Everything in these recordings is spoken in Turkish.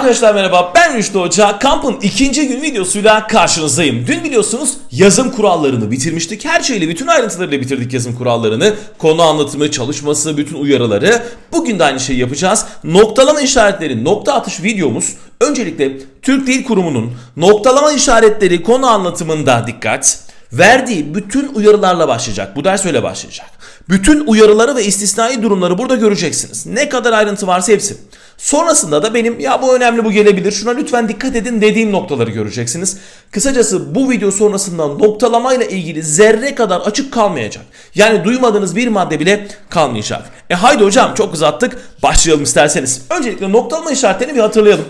Arkadaşlar merhaba ben Rüştü Hoca. Kampın ikinci gün videosuyla karşınızdayım. Dün biliyorsunuz yazım kurallarını bitirmiştik. Her şeyle bütün ayrıntılarıyla bitirdik yazım kurallarını. Konu anlatımı, çalışması, bütün uyarıları. Bugün de aynı şeyi yapacağız. Noktalama işaretleri, nokta atış videomuz. Öncelikle Türk Dil Kurumu'nun noktalama işaretleri konu anlatımında dikkat verdiği bütün uyarılarla başlayacak. Bu ders öyle başlayacak. Bütün uyarıları ve istisnai durumları burada göreceksiniz. Ne kadar ayrıntı varsa hepsi. Sonrasında da benim ya bu önemli bu gelebilir şuna lütfen dikkat edin dediğim noktaları göreceksiniz. Kısacası bu video sonrasında noktalamayla ilgili zerre kadar açık kalmayacak. Yani duymadığınız bir madde bile kalmayacak. E haydi hocam çok uzattık başlayalım isterseniz. Öncelikle noktalama işaretlerini bir hatırlayalım.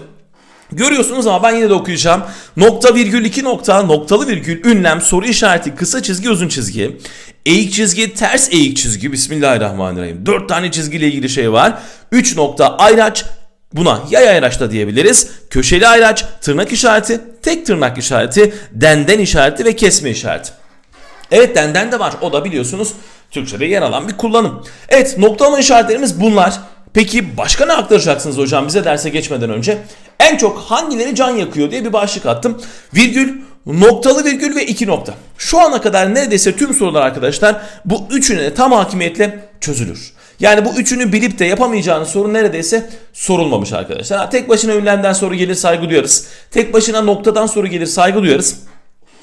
Görüyorsunuz ama ben yine de okuyacağım. Nokta virgül iki nokta noktalı virgül ünlem soru işareti kısa çizgi uzun çizgi. Eğik çizgi ters eğik çizgi Bismillahirrahmanirrahim. Dört tane çizgiyle ilgili şey var. Üç nokta ayraç Buna yay ayraç da diyebiliriz. Köşeli ayraç, tırnak işareti, tek tırnak işareti, denden işareti ve kesme işareti. Evet denden de var. O da biliyorsunuz Türkçe'de yer alan bir kullanım. Evet noktalama işaretlerimiz bunlar. Peki başka ne aktaracaksınız hocam bize derse geçmeden önce? En çok hangileri can yakıyor diye bir başlık attım. Virgül, noktalı virgül ve iki nokta. Şu ana kadar neredeyse tüm sorular arkadaşlar bu üçüne tam hakimiyetle çözülür. Yani bu üçünü bilip de yapamayacağınız soru neredeyse sorulmamış arkadaşlar. Ha, tek başına ünlemden soru gelir saygı duyarız. Tek başına noktadan soru gelir saygı duyarız.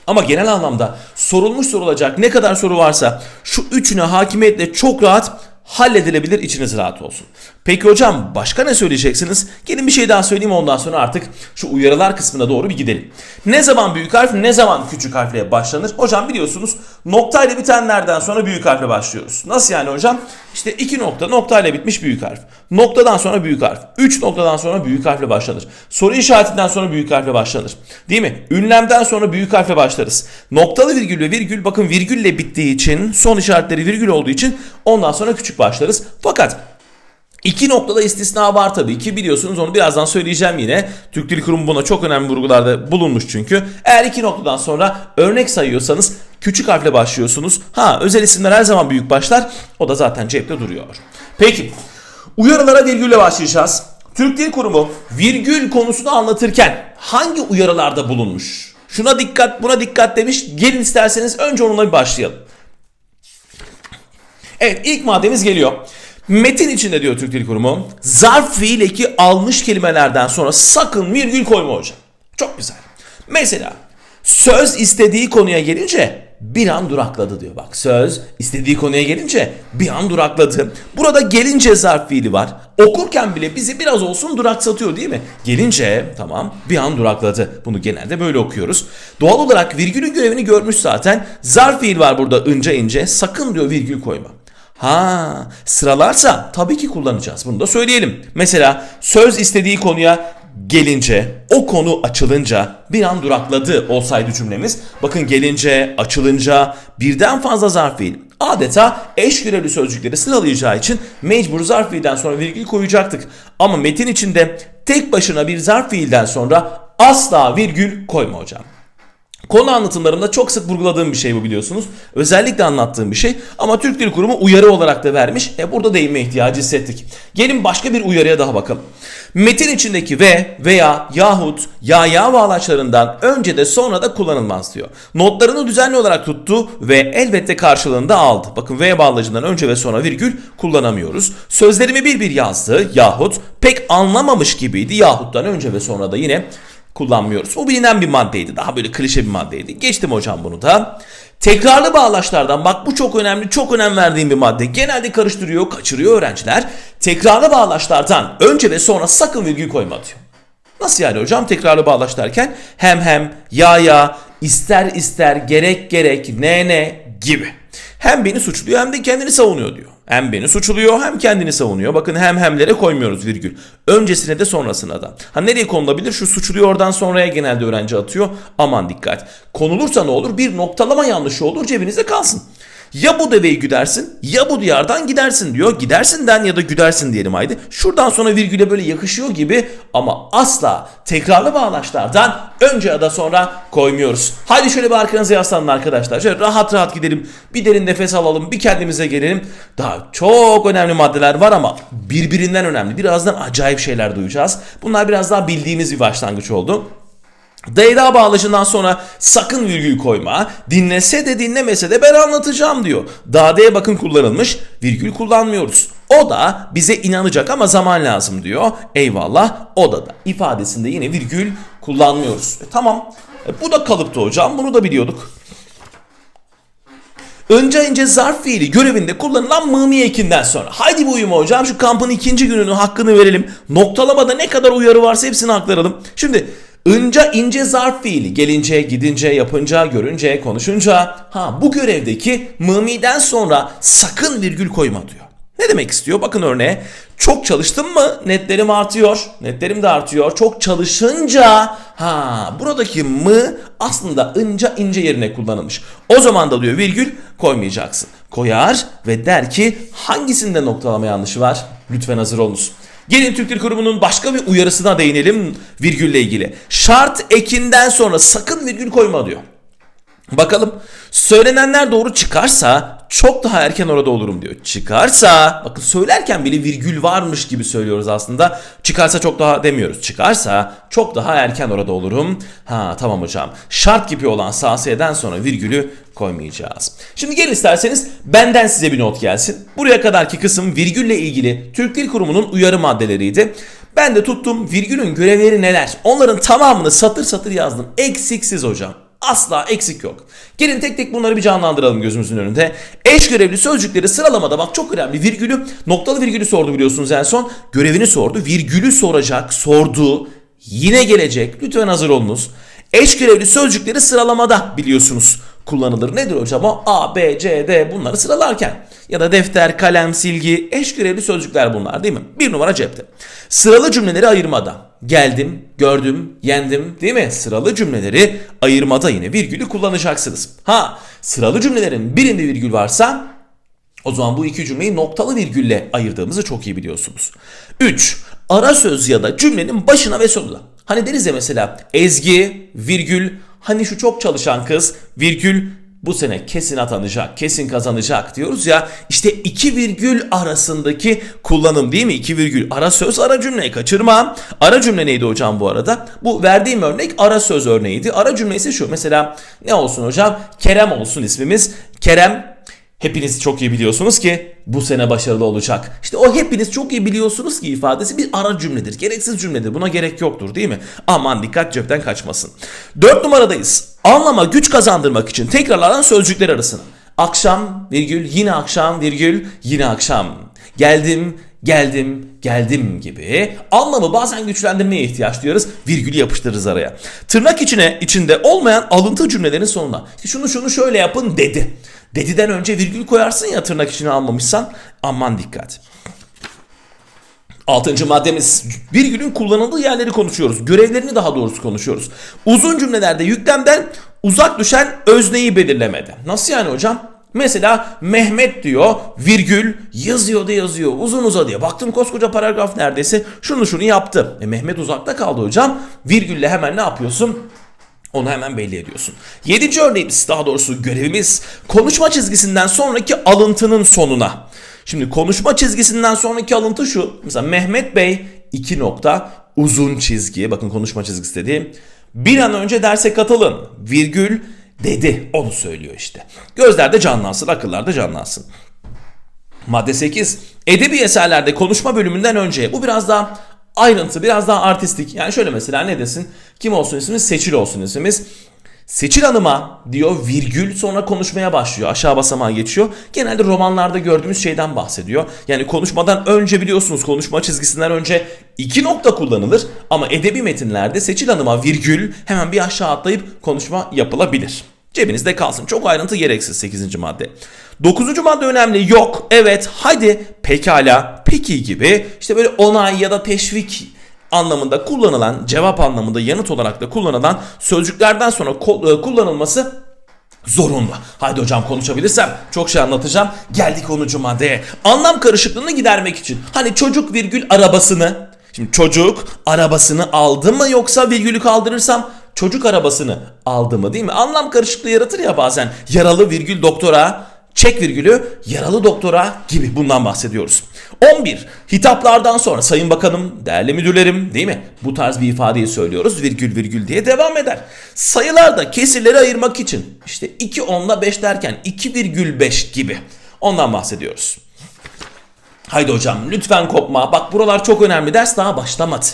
Ama genel anlamda sorulmuş sorulacak ne kadar soru varsa şu üçüne hakimiyetle çok rahat halledilebilir içiniz rahat olsun. Peki hocam başka ne söyleyeceksiniz? Gelin bir şey daha söyleyeyim ondan sonra artık şu uyarılar kısmına doğru bir gidelim. Ne zaman büyük harf ne zaman küçük harfle başlanır? Hocam biliyorsunuz noktayla bitenlerden sonra büyük harfle başlıyoruz. Nasıl yani hocam? İşte iki nokta noktayla bitmiş büyük harf. Noktadan sonra büyük harf. Üç noktadan sonra büyük harfle başlanır. Soru işaretinden sonra büyük harfle başlanır. Değil mi? Ünlemden sonra büyük harfle başlarız. Noktalı virgül ve virgül bakın virgülle bittiği için son işaretleri virgül olduğu için ondan sonra küçük başlarız. Fakat İki noktada istisna var tabii ki biliyorsunuz onu birazdan söyleyeceğim yine. Türk Dil Kurumu buna çok önemli vurgularda bulunmuş çünkü. Eğer iki noktadan sonra örnek sayıyorsanız küçük harfle başlıyorsunuz. Ha özel isimler her zaman büyük başlar. O da zaten cepte duruyor. Peki uyarılara virgülle başlayacağız. Türk Dil Kurumu virgül konusunu anlatırken hangi uyarılarda bulunmuş? Şuna dikkat buna dikkat demiş. Gelin isterseniz önce onunla bir başlayalım. Evet ilk maddemiz geliyor. Metin içinde diyor Türk Dil Kurumu zarf fiil eki almış kelimelerden sonra sakın virgül koyma hocam. Çok güzel. Mesela söz istediği konuya gelince bir an durakladı diyor. Bak söz istediği konuya gelince bir an durakladı. Burada gelince zarf fiili var. Okurken bile bizi biraz olsun duraksatıyor değil mi? Gelince tamam bir an durakladı. Bunu genelde böyle okuyoruz. Doğal olarak virgülün görevini görmüş zaten. Zarf fiil var burada ince ince. Sakın diyor virgül koyma. Ha sıralarsa tabii ki kullanacağız. Bunu da söyleyelim. Mesela söz istediği konuya gelince, o konu açılınca bir an durakladı olsaydı cümlemiz. Bakın gelince, açılınca birden fazla zarf fiil. Adeta eş görevli sözcükleri sıralayacağı için mecbur zarf fiilden sonra virgül koyacaktık. Ama metin içinde tek başına bir zarf fiilden sonra asla virgül koyma hocam. Konu anlatımlarımda çok sık vurguladığım bir şey bu biliyorsunuz. Özellikle anlattığım bir şey ama Türk Dil Kurumu uyarı olarak da vermiş. E burada değinme ihtiyacı hissettik. Gelin başka bir uyarıya daha bakalım. Metin içindeki ve veya yahut ya ya bağlaçlarından önce de sonra da kullanılmaz diyor. Notlarını düzenli olarak tuttu ve elbette karşılığında aldı. Bakın ve bağlacından önce ve sonra virgül kullanamıyoruz. Sözlerimi bir bir yazdı yahut pek anlamamış gibiydi yahuttan önce ve sonra da yine kullanmıyoruz. Bu bilinen bir maddeydi. Daha böyle klişe bir maddeydi. Geçtim hocam bunu da. Tekrarlı bağlaçlardan bak bu çok önemli, çok önem verdiğim bir madde. Genelde karıştırıyor, kaçırıyor öğrenciler. Tekrarlı bağlaçlardan önce ve sonra sakın virgül koyma diyor. Nasıl yani hocam tekrarlı bağlaç derken hem hem, ya ya, ister ister, gerek gerek, ne ne gibi. Hem beni suçluyor hem de kendini savunuyor diyor. Hem beni suçluyor hem kendini savunuyor. Bakın hem hemlere koymuyoruz virgül. Öncesine de sonrasına da. Ha nereye konulabilir? Şu suçluyor oradan sonraya genelde öğrenci atıyor. Aman dikkat. Konulursa ne olur? Bir noktalama yanlışı olur cebinizde kalsın. Ya bu deveyi güdersin ya bu diyardan gidersin diyor. Gidersinden ya da güdersin diyelim haydi. Şuradan sonra virgüle böyle yakışıyor gibi ama asla tekrarlı bağlaçlardan önce ya da sonra koymuyoruz. Haydi şöyle bir arkanıza yaslanın arkadaşlar. Şöyle rahat rahat gidelim. Bir derin nefes alalım. Bir kendimize gelelim. Daha çok önemli maddeler var ama birbirinden önemli. Birazdan acayip şeyler duyacağız. Bunlar biraz daha bildiğimiz bir başlangıç oldu. Dayra bağlacından sonra sakın virgül koyma. Dinlese de dinlemese de ben anlatacağım diyor. Dade'ye bakın kullanılmış. Virgül kullanmıyoruz. O da bize inanacak ama zaman lazım diyor. Eyvallah. O da da ifadesinde yine virgül kullanmıyoruz. E, tamam. E, bu da kalıptı hocam. Bunu da biliyorduk. Önce ince zarf fiili görevinde kullanılan mımi ekinden sonra. Haydi bu uyuma hocam şu kampın ikinci gününün hakkını verelim. Noktalamada ne kadar uyarı varsa hepsini aktaralım. Şimdi önce ince zarf fiili gelince, gidince, yapınca, görünce, konuşunca. Ha bu görevdeki mımiden sonra sakın virgül koyma diyor. Ne demek istiyor? Bakın örneğe. Çok çalıştım mı netlerim artıyor. Netlerim de artıyor. Çok çalışınca ha buradaki mı aslında ince ince yerine kullanılmış. O zaman da diyor virgül koymayacaksın. Koyar ve der ki hangisinde noktalama yanlışı var? Lütfen hazır olunuz. Gelin Türk Dil Kurumu'nun başka bir uyarısına değinelim virgülle ilgili. Şart ekinden sonra sakın virgül koyma diyor. Bakalım söylenenler doğru çıkarsa çok daha erken orada olurum diyor. Çıkarsa bakın söylerken bile virgül varmış gibi söylüyoruz aslında. Çıkarsa çok daha demiyoruz. Çıkarsa çok daha erken orada olurum. Ha tamam hocam. Şart gibi olan sasiyeden sonra virgülü koymayacağız. Şimdi gelin isterseniz benden size bir not gelsin. Buraya kadarki kısım virgülle ilgili Türk Dil Kurumu'nun uyarı maddeleriydi. Ben de tuttum virgülün görevleri neler? Onların tamamını satır satır yazdım. Eksiksiz hocam. Asla eksik yok. Gelin tek tek bunları bir canlandıralım gözümüzün önünde. Eş görevli sözcükleri sıralamada bak çok önemli. Virgülü, noktalı virgülü sordu biliyorsunuz en son. Görevini sordu. Virgülü soracak, sordu. Yine gelecek. Lütfen hazır olunuz. Eş görevli sözcükleri sıralamada biliyorsunuz kullanılır. Nedir hocam o? A, B, C, D bunları sıralarken. Ya da defter, kalem, silgi, eş görevli sözcükler bunlar değil mi? Bir numara cepte. Sıralı cümleleri ayırmada. Geldim, gördüm, yendim değil mi? Sıralı cümleleri ayırmada yine virgülü kullanacaksınız. Ha sıralı cümlelerin birinde virgül varsa o zaman bu iki cümleyi noktalı virgülle ayırdığımızı çok iyi biliyorsunuz. 3. Ara söz ya da cümlenin başına ve sonuna. Hani deriz ya mesela Ezgi, virgül, hani şu çok çalışan kız, virgül, bu sene kesin atanacak, kesin kazanacak diyoruz ya. İşte iki virgül arasındaki kullanım değil mi? İki virgül ara söz ara cümleyi kaçırma. Ara cümle neydi hocam bu arada? Bu verdiğim örnek ara söz örneğiydi. Ara cümle ise şu mesela ne olsun hocam? Kerem olsun ismimiz. Kerem Hepiniz çok iyi biliyorsunuz ki bu sene başarılı olacak. İşte o hepiniz çok iyi biliyorsunuz ki ifadesi bir ara cümledir. Gereksiz cümledir. Buna gerek yoktur değil mi? Aman dikkat cepten kaçmasın. Dört numaradayız. Anlama güç kazandırmak için tekrarlanan sözcükler arasına. Akşam virgül yine akşam virgül yine akşam. Geldim geldim, geldim gibi anlamı bazen güçlendirmeye ihtiyaç duyarız. Virgülü yapıştırırız araya. Tırnak içine içinde olmayan alıntı cümlelerin sonuna. İşte şunu şunu şöyle yapın dedi. Dediden önce virgül koyarsın ya tırnak içine almamışsan aman dikkat. Altıncı maddemiz virgülün kullanıldığı yerleri konuşuyoruz. Görevlerini daha doğrusu konuşuyoruz. Uzun cümlelerde yüklemden uzak düşen özneyi belirlemede. Nasıl yani hocam? Mesela Mehmet diyor virgül yazıyor da yazıyor uzun uzadıya. Baktım koskoca paragraf neredeyse şunu şunu yaptı. E Mehmet uzakta kaldı hocam. Virgülle hemen ne yapıyorsun? Onu hemen belli ediyorsun. Yedinci örneğimiz daha doğrusu görevimiz konuşma çizgisinden sonraki alıntının sonuna. Şimdi konuşma çizgisinden sonraki alıntı şu. Mesela Mehmet Bey iki nokta uzun çizgi. Bakın konuşma çizgisi dediğim. Bir an önce derse katılın. Virgül dedi. Onu söylüyor işte. Gözlerde canlansın, akıllarda canlansın. Madde 8. Edebi eserlerde konuşma bölümünden önce bu biraz daha ayrıntı, biraz daha artistik. Yani şöyle mesela ne desin? Kim olsun ismimiz? Seçil olsun ismimiz. Seçil Hanım'a diyor virgül sonra konuşmaya başlıyor. Aşağı basamağa geçiyor. Genelde romanlarda gördüğümüz şeyden bahsediyor. Yani konuşmadan önce biliyorsunuz konuşma çizgisinden önce iki nokta kullanılır. Ama edebi metinlerde Seçil Hanım'a virgül hemen bir aşağı atlayıp konuşma yapılabilir. Cebinizde kalsın. Çok ayrıntı gereksiz 8. madde. 9. madde önemli. Yok, evet, hadi, pekala, peki gibi işte böyle onay ya da teşvik anlamında kullanılan, cevap anlamında yanıt olarak da kullanılan sözcüklerden sonra kullanılması Zorunlu. Haydi hocam konuşabilirsem çok şey anlatacağım. Geldik 10. maddeye. Anlam karışıklığını gidermek için. Hani çocuk virgül arabasını. Şimdi çocuk arabasını aldı mı yoksa virgülü kaldırırsam çocuk arabasını aldı mı değil mi? Anlam karışıklığı yaratır ya bazen. Yaralı virgül doktora çek virgülü yaralı doktora gibi bundan bahsediyoruz. 11. Hitaplardan sonra sayın bakanım, değerli müdürlerim değil mi? Bu tarz bir ifadeyi söylüyoruz virgül virgül diye devam eder. Sayılarda kesirleri ayırmak için işte 2 10'la 5 derken 2,5 gibi ondan bahsediyoruz. Haydi hocam lütfen kopma. Bak buralar çok önemli. Ders daha başlamadı.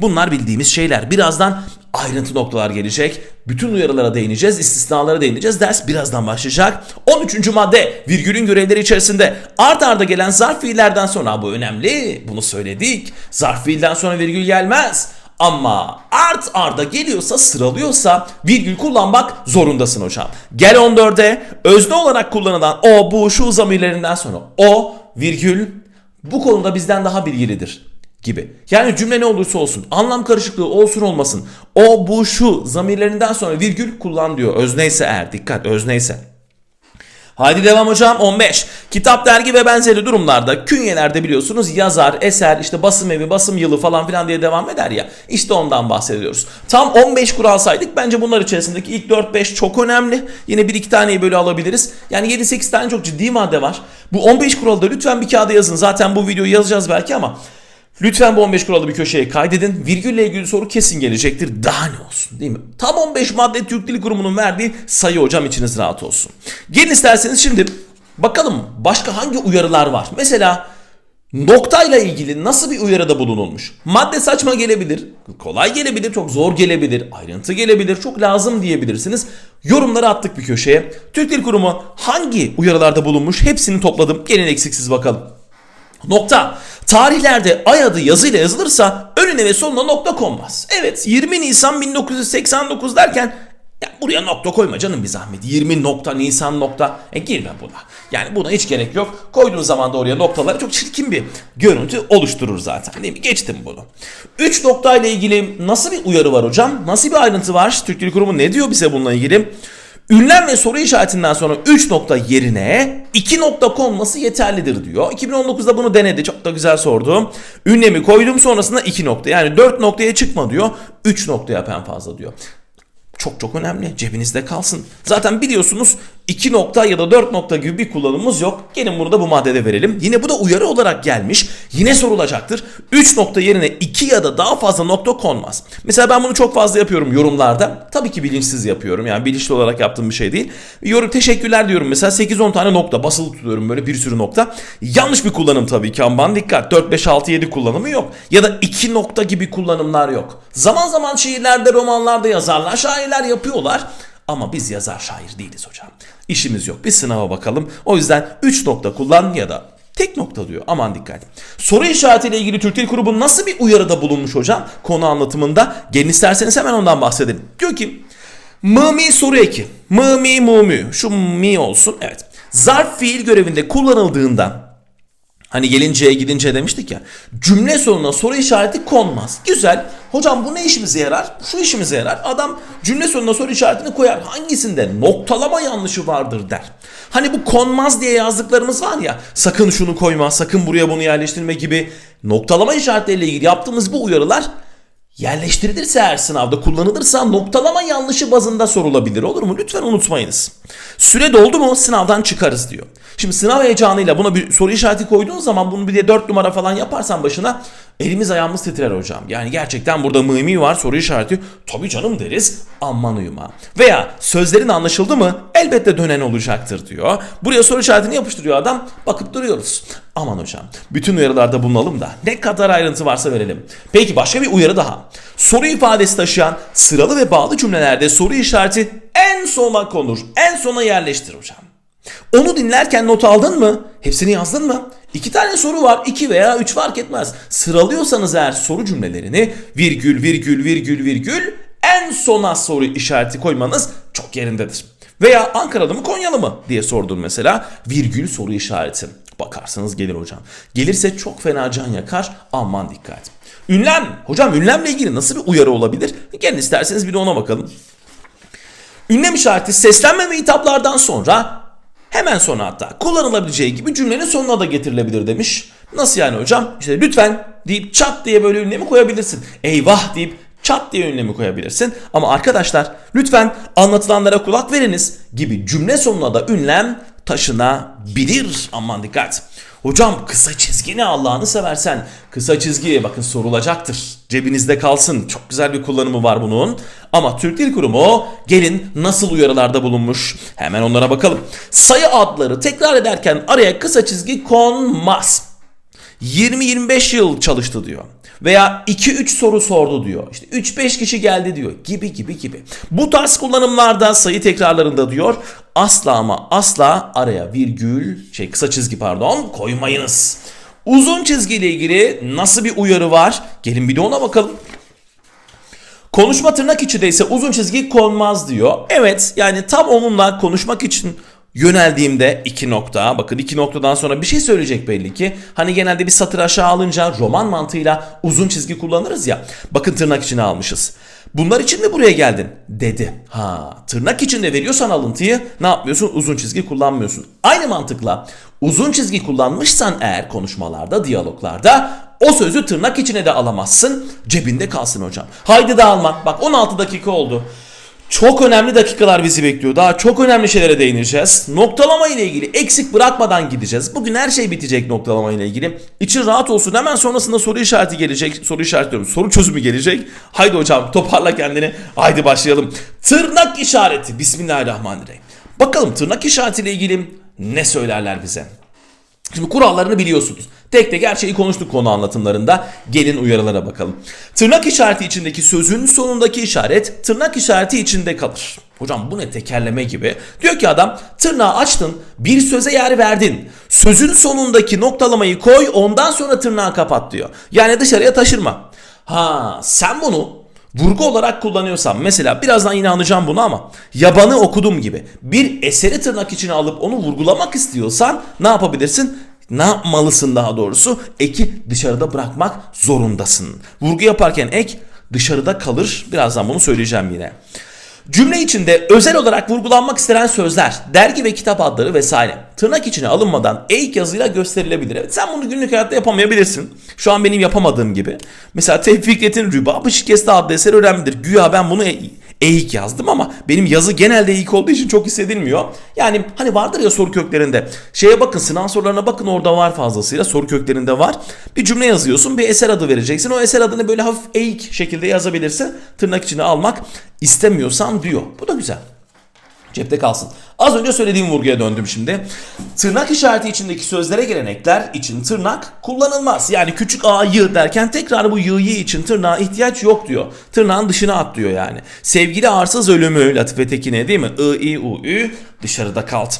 Bunlar bildiğimiz şeyler. Birazdan ayrıntı noktalar gelecek. Bütün uyarılara değineceğiz, istisnalara değineceğiz. Ders birazdan başlayacak. 13. madde virgülün görevleri içerisinde art arda gelen zarf fiillerden sonra bu önemli. Bunu söyledik. Zarf fiilden sonra virgül gelmez. Ama art arda geliyorsa sıralıyorsa virgül kullanmak zorundasın hocam. Gel 14'e özne olarak kullanılan o bu şu zamirlerinden sonra o virgül bu konuda bizden daha bilgilidir gibi. Yani cümle ne olursa olsun anlam karışıklığı olsun olmasın o bu şu zamirlerinden sonra virgül kullan diyor. Özneyse eğer dikkat özneyse. Haydi devam hocam 15. Kitap, dergi ve benzeri durumlarda künyelerde biliyorsunuz yazar, eser, işte basım evi, basım yılı falan filan diye devam eder ya. İşte ondan bahsediyoruz. Tam 15 kural saydık. Bence bunlar içerisindeki ilk 4-5 çok önemli. Yine 1-2 taneyi böyle alabiliriz. Yani 7-8 tane çok ciddi madde var. Bu 15 kuralı da lütfen bir kağıda yazın. Zaten bu videoyu yazacağız belki ama Lütfen bu 15 kuralı bir köşeye kaydedin. Virgülle ilgili soru kesin gelecektir. Daha ne olsun değil mi? Tam 15 madde Türk Dili Kurumu'nun verdiği sayı hocam içiniz rahat olsun. Gelin isterseniz şimdi bakalım başka hangi uyarılar var? Mesela noktayla ilgili nasıl bir uyarıda bulunulmuş? Madde saçma gelebilir, kolay gelebilir, çok zor gelebilir, ayrıntı gelebilir, çok lazım diyebilirsiniz. Yorumları attık bir köşeye. Türk Dil Kurumu hangi uyarılarda bulunmuş hepsini topladım. Gelin eksiksiz bakalım. Nokta. Tarihlerde ay adı yazıyla yazılırsa önüne ve sonuna nokta konmaz. Evet 20 Nisan 1989 derken ya buraya nokta koyma canım bir zahmet. 20 nokta Nisan nokta. E girme buna. Yani buna hiç gerek yok. Koyduğun zaman da oraya noktaları çok çirkin bir görüntü oluşturur zaten. Değil mi? Geçtim bunu. 3 nokta ile ilgili nasıl bir uyarı var hocam? Nasıl bir ayrıntı var? Türk Dil Kurumu ne diyor bize bununla ilgili? Ünlem ve soru işaretinden sonra 3 nokta yerine 2 nokta konması yeterlidir diyor. 2019'da bunu denedi. Çok da güzel sordu. Ünlemi koydum sonrasında 2 nokta. Yani 4 noktaya çıkma diyor. 3 nokta yap en fazla diyor. Çok çok önemli. Cebinizde kalsın. Zaten biliyorsunuz 2 nokta ya da 4 nokta gibi bir kullanımımız yok. Gelin bunu da bu maddede verelim. Yine bu da uyarı olarak gelmiş. Yine sorulacaktır. 3 nokta yerine 2 ya da daha fazla nokta konmaz. Mesela ben bunu çok fazla yapıyorum yorumlarda. Tabii ki bilinçsiz yapıyorum. Yani bilinçli olarak yaptığım bir şey değil. Yorum teşekkürler diyorum. Mesela 8-10 tane nokta basılı tutuyorum böyle bir sürü nokta. Yanlış bir kullanım tabii ki. Aman dikkat. 4 5 6 7 kullanımı yok. Ya da 2 nokta gibi kullanımlar yok. Zaman zaman şiirlerde, romanlarda yazarlar, şairler yapıyorlar. Ama biz yazar şair değiliz hocam. İşimiz yok. Bir sınava bakalım. O yüzden 3 nokta kullan ya da tek nokta diyor. Aman dikkat. Soru işaretiyle ilgili Türk Dil Kurumu nasıl bir uyarıda bulunmuş hocam? Konu anlatımında. Gelin isterseniz hemen ondan bahsedelim. Diyor ki Mımi soru eki. Mımi mumi. Şu mi olsun. Evet. Zarf fiil görevinde kullanıldığından Hani gelinceye gidince demiştik ya. Cümle sonuna soru işareti konmaz. Güzel. Hocam bu ne işimize yarar? Şu işimize yarar. Adam cümle sonuna soru işaretini koyar. Hangisinde noktalama yanlışı vardır der. Hani bu konmaz diye yazdıklarımız var ya. Sakın şunu koyma, sakın buraya bunu yerleştirme gibi noktalama işaretleriyle ilgili yaptığımız bu uyarılar yerleştirilirse eğer sınavda kullanılırsa noktalama yanlışı bazında sorulabilir olur mu? Lütfen unutmayınız. Süre doldu mu sınavdan çıkarız diyor. Şimdi sınav heyecanıyla buna bir soru işareti koyduğun zaman bunu bir de 4 numara falan yaparsan başına elimiz ayağımız titrer hocam. Yani gerçekten burada mımi var soru işareti. Tabii canım deriz aman uyuma. Veya sözlerin anlaşıldı mı elbette dönen olacaktır diyor. Buraya soru işaretini yapıştırıyor adam bakıp duruyoruz. Aman hocam bütün uyarılarda bulunalım da ne kadar ayrıntı varsa verelim. Peki başka bir uyarı daha. Soru ifadesi taşıyan sıralı ve bağlı cümlelerde soru işareti en sona konur. En sona yerleştir hocam. Onu dinlerken not aldın mı? Hepsini yazdın mı? İki tane soru var. iki veya üç fark etmez. Sıralıyorsanız eğer soru cümlelerini virgül virgül virgül virgül en sona soru işareti koymanız çok yerindedir. Veya Ankaralı mı Konyalı mı diye sordun mesela virgül soru işareti. Bakarsınız gelir hocam. Gelirse çok fena can yakar. Aman dikkat. Ünlem. Hocam ünlemle ilgili nasıl bir uyarı olabilir? Gelin isterseniz bir de ona bakalım. Ünlem işareti seslenme ve hitaplardan sonra hemen sonra hatta kullanılabileceği gibi cümlenin sonuna da getirilebilir demiş. Nasıl yani hocam? İşte lütfen deyip çat diye böyle ünlemi koyabilirsin. Eyvah deyip çat diye ünlemi koyabilirsin. Ama arkadaşlar lütfen anlatılanlara kulak veriniz gibi cümle sonuna da ünlem taşınabilir. Aman dikkat. Hocam kısa çizgi ne Allah'ını seversen. Kısa çizgi bakın sorulacaktır. Cebinizde kalsın. Çok güzel bir kullanımı var bunun. Ama Türk Dil Kurumu gelin nasıl uyarılarda bulunmuş. Hemen onlara bakalım. Sayı adları tekrar ederken araya kısa çizgi konmaz. 20-25 yıl çalıştı diyor. Veya 2-3 soru sordu diyor. İşte 3-5 kişi geldi diyor. Gibi gibi gibi. Bu tarz kullanımlarda sayı tekrarlarında diyor asla ama asla araya virgül şey kısa çizgi pardon koymayınız. Uzun çizgi ile ilgili nasıl bir uyarı var? Gelin bir de ona bakalım. Konuşma tırnak içinde ise uzun çizgi konmaz diyor. Evet yani tam onunla konuşmak için yöneldiğimde iki nokta bakın iki noktadan sonra bir şey söyleyecek belli ki. Hani genelde bir satır aşağı alınca roman mantığıyla uzun çizgi kullanırız ya. Bakın tırnak içine almışız. Bunlar için mi buraya geldin? Dedi. Ha tırnak içinde veriyorsan alıntıyı ne yapmıyorsun? Uzun çizgi kullanmıyorsun. Aynı mantıkla uzun çizgi kullanmışsan eğer konuşmalarda, diyaloglarda o sözü tırnak içine de alamazsın. Cebinde kalsın hocam. Haydi dağılma. Bak 16 dakika oldu. Çok önemli dakikalar bizi bekliyor. Daha çok önemli şeylere değineceğiz. Noktalama ile ilgili eksik bırakmadan gideceğiz. Bugün her şey bitecek noktalama ile ilgili. İçin rahat olsun. Hemen sonrasında soru işareti gelecek. Soru işareti diyorum. Soru çözümü gelecek. Haydi hocam toparla kendini. Haydi başlayalım. Tırnak işareti. Bismillahirrahmanirrahim. Bakalım tırnak işareti ile ilgili ne söylerler bize? Şimdi kurallarını biliyorsunuz. Tek tek her şeyi konuştuk konu anlatımlarında. Gelin uyarılara bakalım. Tırnak işareti içindeki sözün sonundaki işaret tırnak işareti içinde kalır. Hocam bu ne tekerleme gibi. Diyor ki adam tırnağı açtın bir söze yer verdin. Sözün sonundaki noktalamayı koy ondan sonra tırnağı kapat diyor. Yani dışarıya taşırma. Ha sen bunu vurgu olarak kullanıyorsam mesela birazdan yine anlayacağım bunu ama yabanı okudum gibi bir eseri tırnak içine alıp onu vurgulamak istiyorsan ne yapabilirsin? Ne yapmalısın daha doğrusu? Eki dışarıda bırakmak zorundasın. Vurgu yaparken ek dışarıda kalır. Birazdan bunu söyleyeceğim yine. Cümle içinde özel olarak vurgulanmak istenen sözler, dergi ve kitap adları vesaire tırnak içine alınmadan eğik yazıyla gösterilebilir. Evet sen bunu günlük hayatta yapamayabilirsin. Şu an benim yapamadığım gibi. Mesela Tevfik Fikret'in Rübab-ı Şikeste adlı eser önemlidir. Güya ben bunu e- eğik yazdım ama benim yazı genelde eğik olduğu için çok hissedilmiyor. Yani hani vardır ya soru köklerinde. Şeye bakın sınav sorularına bakın orada var fazlasıyla soru köklerinde var. Bir cümle yazıyorsun bir eser adı vereceksin. O eser adını böyle hafif eğik şekilde yazabilirsin. Tırnak içine almak istemiyorsan diyor. Bu da güzel. Cepte kalsın. Az önce söylediğim vurguya döndüm şimdi. Tırnak işareti içindeki sözlere gelen ekler için tırnak kullanılmaz. Yani küçük a y derken tekrar bu y'yi için tırnağa ihtiyaç yok diyor. Tırnağın dışına at diyor yani. Sevgili arsız ölümü Latife Tekin'e değil mi? I, I, U, Ü dışarıda kaldı.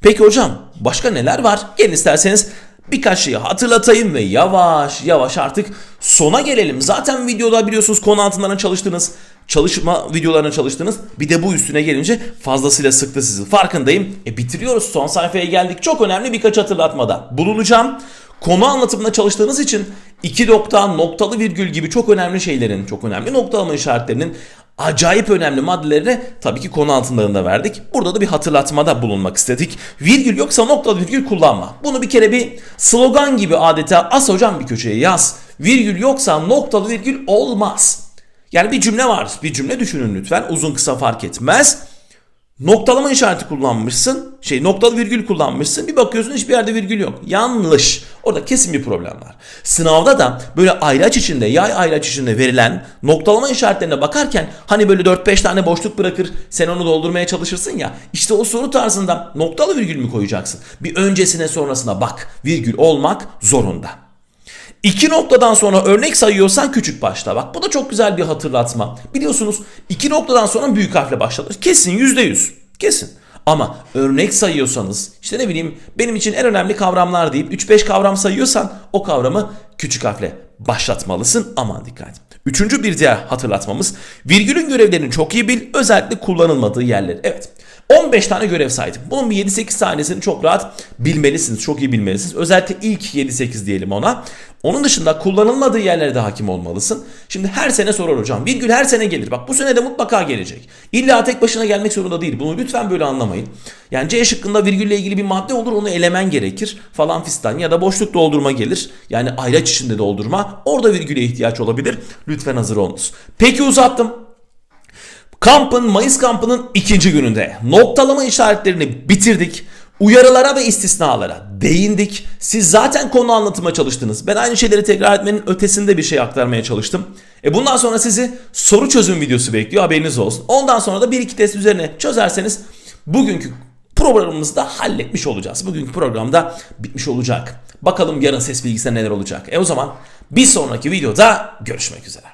Peki hocam başka neler var? Gelin isterseniz birkaç şeyi hatırlatayım ve yavaş yavaş artık sona gelelim. Zaten videoda biliyorsunuz konu altından çalıştınız çalışma videolarına çalıştınız. Bir de bu üstüne gelince fazlasıyla sıktı sizi. Farkındayım. E bitiriyoruz. Son sayfaya geldik. Çok önemli birkaç hatırlatmada bulunacağım. Konu anlatımında çalıştığınız için iki nokta, noktalı virgül gibi çok önemli şeylerin, çok önemli noktalama işaretlerinin acayip önemli maddelerini tabii ki konu altlarında verdik. Burada da bir hatırlatmada bulunmak istedik. Virgül yoksa noktalı virgül kullanma. Bunu bir kere bir slogan gibi adeta as hocam bir köşeye yaz. Virgül yoksa noktalı virgül olmaz. Yani bir cümle var. Bir cümle düşünün lütfen. Uzun kısa fark etmez. Noktalama işareti kullanmışsın. Şey noktalı virgül kullanmışsın. Bir bakıyorsun hiçbir yerde virgül yok. Yanlış. Orada kesin bir problem var. Sınavda da böyle ayraç içinde, yay ayraç içinde verilen noktalama işaretlerine bakarken hani böyle 4-5 tane boşluk bırakır sen onu doldurmaya çalışırsın ya. İşte o soru tarzında noktalı virgül mü koyacaksın? Bir öncesine sonrasına bak. Virgül olmak zorunda. İki noktadan sonra örnek sayıyorsan küçük başla. Bak bu da çok güzel bir hatırlatma. Biliyorsunuz iki noktadan sonra büyük harfle başlanır. Kesin yüzde yüz. Kesin. Ama örnek sayıyorsanız işte ne bileyim benim için en önemli kavramlar deyip 3-5 kavram sayıyorsan o kavramı küçük harfle başlatmalısın. Aman dikkat. Üçüncü bir diğer hatırlatmamız virgülün görevlerini çok iyi bil özellikle kullanılmadığı yerleri. Evet 15 tane görev saydım. Bunun bir 7-8 tanesini çok rahat bilmelisiniz. Çok iyi bilmelisiniz. Özellikle ilk 7-8 diyelim ona. Onun dışında kullanılmadığı yerlere de hakim olmalısın. Şimdi her sene sorar hocam. Virgül her sene gelir. Bak bu sene de mutlaka gelecek. İlla tek başına gelmek zorunda değil. Bunu lütfen böyle anlamayın. Yani C şıkkında virgülle ilgili bir madde olur onu elemen gerekir falan fistan. Ya da boşluk doldurma gelir. Yani ayraç içinde doldurma. Orada virgüle ihtiyaç olabilir. Lütfen hazır olunuz. Peki uzattım. Kampın, Mayıs kampının ikinci gününde noktalama işaretlerini bitirdik. Uyarılara ve istisnalara değindik. Siz zaten konu anlatmaya çalıştınız. Ben aynı şeyleri tekrar etmenin ötesinde bir şey aktarmaya çalıştım. E bundan sonra sizi soru çözüm videosu bekliyor haberiniz olsun. Ondan sonra da bir iki test üzerine çözerseniz bugünkü programımızı da halletmiş olacağız. Bugünkü programda bitmiş olacak. Bakalım yarın ses bilgisinde neler olacak. E o zaman bir sonraki videoda görüşmek üzere.